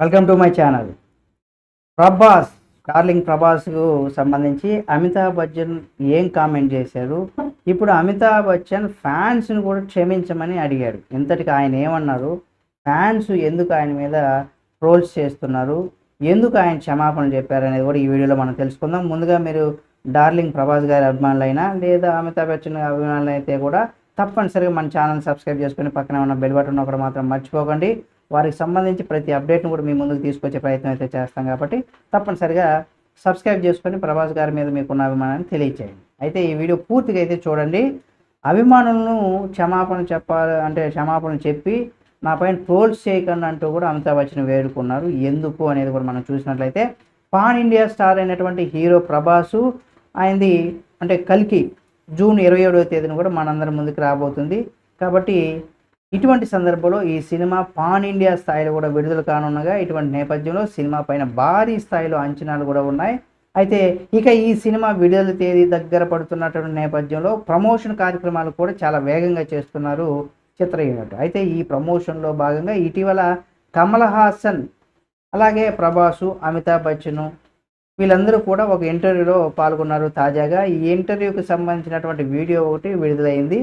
Welcome to my channel Prabhas darling ప్రభాస్కు సంబంధించి అమితాబ్ బచ్చన్ ఏం comment చేశారు? ఇప్పుడు అమితాబ్ బచ్చన్ ఫ్యాన్స్ని కూడా క్షమించమని అడిగారు ఇంతటికి ఆయన ఏమన్నారు? ఫ్యాన్స్ ఎందుకు ఆయన మీద ట్రోల్స్ చేస్తున్నారు? ఎందుకు ఆయన క్షమాపణ చెప్పారు అనేది కూడా ఈ వీడియోలో మనం తెలుసుకుందాం. ముందుగా మీరు డార్లింగ్ ప్రభాస్ గారి అభిమానులైనా లేదా అమితాబ్ బచ్చన్ అభిమానులు అయితే కూడా తప్పనిసరిగా మన ఛానల్ సబ్స్క్రైబ్ చేసుకుని పక్కన ఉన్న బెల్ బటన్ ఒకటి మాత్రం మర్చిపోకండి. వారికి సంబంధించి ప్రతి అప్డేట్ను కూడా మీ ముందుకు తీసుకొచ్చే ప్రయత్నం అయితే చేస్తాం కాబట్టి తప్పనిసరిగా సబ్స్క్రైబ్ చేసుకొని ప్రభాస్ గారి మీద మీకున్న అభిమానాన్ని తెలియచేయండి. అయితే ఈ వీడియో పూర్తిగా అయితే చూడండి. అభిమానులను క్షమాపణ చెప్పాలి అంటే క్షమాపణ చెప్పి నా పైన ట్రోల్స్ చేయకండి అంటూ కూడా అమితాబ్ బచ్చన్ వేడుకున్నారు. ఎందుకు అనేది కూడా మనం చూసినట్లయితే పాన్ ఇండియా స్టార్ అయినటువంటి హీరో ప్రభాసు ఆయనది అంటే కల్కి జూన్ ఇరవై ఏడవ తేదీన కూడా మనందరి ముందుకు రాబోతుంది. కాబట్టి ఇటువంటి సందర్భంలో ఈ సినిమా పాన్ ఇండియా స్థాయిలో కూడా విడుదల కానున్నగా ఇటువంటి నేపథ్యంలో సినిమా పైన భారీ స్థాయిలో అంచనాలు కూడా ఉన్నాయి. అయితే ఇక ఈ సినిమా విడుదల తేదీ దగ్గర పడుతున్నటువంటి నేపథ్యంలో ప్రమోషన్ కార్యక్రమాలు కూడా చాలా వేగంగా చేస్తున్నారు చిత్ర యూనిట్. అయితే ఈ ప్రమోషన్లో భాగంగా ఇటీవల కమల్ హాసన్ అలాగే ప్రభాసు అమితాబ్ బచ్చన్ వీళ్ళందరూ కూడా ఒక ఇంటర్వ్యూలో పాల్గొన్నారు తాజాగా. ఈ ఇంటర్వ్యూకి సంబంధించినటువంటి వీడియో ఒకటి విడుదలైంది.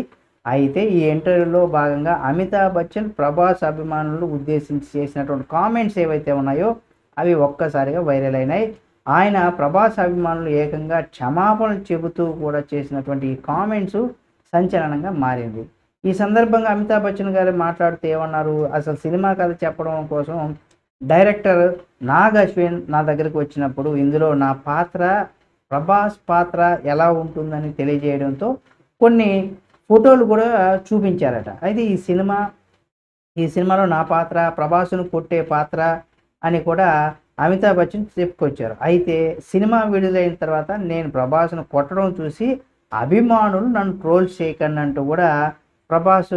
అయితే ఈ ఇంటర్వ్యూలో భాగంగా అమితాబ్ బచ్చన్ ప్రభాస్ అభిమానులు ఉద్దేశించి చేసినటువంటి కామెంట్స్ ఏవైతే ఉన్నాయో అవి ఒక్కసారిగా వైరల్ అయినాయి. ఆయన ప్రభాస్ అభిమానులు ఏకంగా క్షమాపణలు చెబుతూ కూడా చేసినటువంటి ఈ కామెంట్స్ సంచలనంగా మారింది. ఈ సందర్భంగా అమితాబ్ బచ్చన్ గారు మాట్లాడుతూ ఏమన్నారు? అసలు సినిమా కథ చెప్పడం కోసం డైరెక్టర్ నాగ్ అశ్విన్ నా దగ్గరికి వచ్చినప్పుడు ఇందులో నా పాత్ర ప్రభాస్ పాత్ర ఎలా ఉంటుందని తెలియజేయడంతో కొన్ని ఫోటోలు కూడా చూపించారట. అయితే ఈ సినిమా ఈ సినిమాలో నా పాత్ర ప్రభాస్ను కొట్టే పాత్ర అని కూడా అమితాబ్ బచ్చన్ చెప్పుకొచ్చారు. అయితే సినిమా విడుదలైన తర్వాత నేను ప్రభాస్ను కొట్టడం చూసి అభిమానులు నన్ను ట్రోల్ చేయకండి అంటూ కూడా ప్రభాస్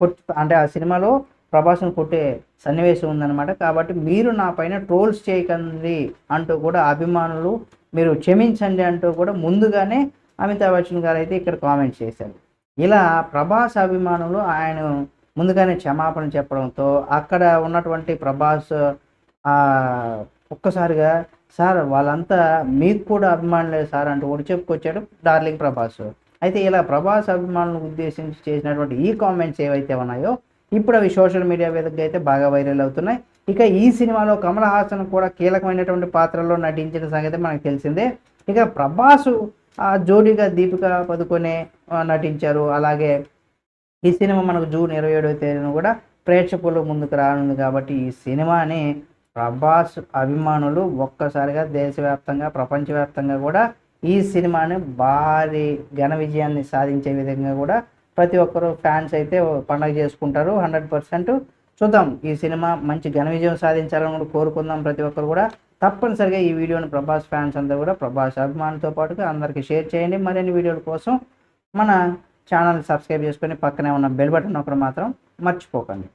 కొట్ అంటే ఆ సినిమాలో ప్రభాస్ను కొట్టే సన్నివేశం ఉందన్నమాట. కాబట్టి మీరు నా పైన ట్రోల్స్ చేయకండి అంటూ కూడా అభిమానులు మీరు క్షమించండి అంటూ కూడా ముందుగానే అమితాబ్ బచ్చన్ గారు అయితే ఇక్కడ కామెంట్ చేశారు. ఇలా ప్రభాస్ అభిమానులు ఆయన ముందుగానే క్షమాపణ చెప్పడంతో అక్కడ ఉన్నటువంటి ప్రభాస్ ఒక్కసారిగా సార్ వాళ్ళంతా మీకు కూడా అభిమానులే సార్ అంటూ కూడా చెప్పుకొచ్చాడు డార్లింగ్ ప్రభాస్. అయితే ఇలా ప్రభాస్ అభిమానులను ఉద్దేశించి చేసినటువంటి ఈ కామెంట్స్ ఏవైతే ఉన్నాయో ఇప్పుడు అవి సోషల్ మీడియా వేదికగా అయితే బాగా వైరల్ అవుతున్నాయి. ఇక ఈ సినిమాలో కమల్ హాసన్ కూడా కీలకమైనటువంటి పాత్రలో నటించిన సంగతి మనకు తెలిసిందే. ఇక ప్రభాసు జోడీగా దీపిక పదుకొనే నటించారు. అలాగే ఈ సినిమా మనకు జూన్ ఇరవై ఏడవ తేదీన కూడా ప్రేక్షకుల ముందుకు రానుంది కాబట్టి ఈ సినిమాని ప్రభాస్ అభిమానులు ఒక్కసారిగా దేశవ్యాప్తంగా ప్రపంచవ్యాప్తంగా కూడా ఈ సినిమాని భారీ ఘన విజయాన్ని సాధించే విధంగా కూడా ప్రతి ఒక్కరు ఫ్యాన్స్ అయితే పండగ చేసుకుంటారు. హండ్రెడ్ పర్సెంట్ చూద్దాం. ఈ సినిమా మంచి ఘన విజయం సాధించాలని కూడా కోరుకుందాం ప్రతి ఒక్కరు కూడా. తప్పనిసరిగా ఈ వీడియోని ప్రభాస్ ఫ్యాన్స్ అంతా కూడా ప్రభాస్ అభిమానులతో పాటుగా అందరికీ షేర్ చేయండి. మరిన్ని వీడియోల కోసం మన ఛానల్ సబ్స్క్రైబ్ చేసుకొని పక్కనే ఉన్న బెల్ బటన్ ఒకటి మాత్రం మర్చిపోకండి.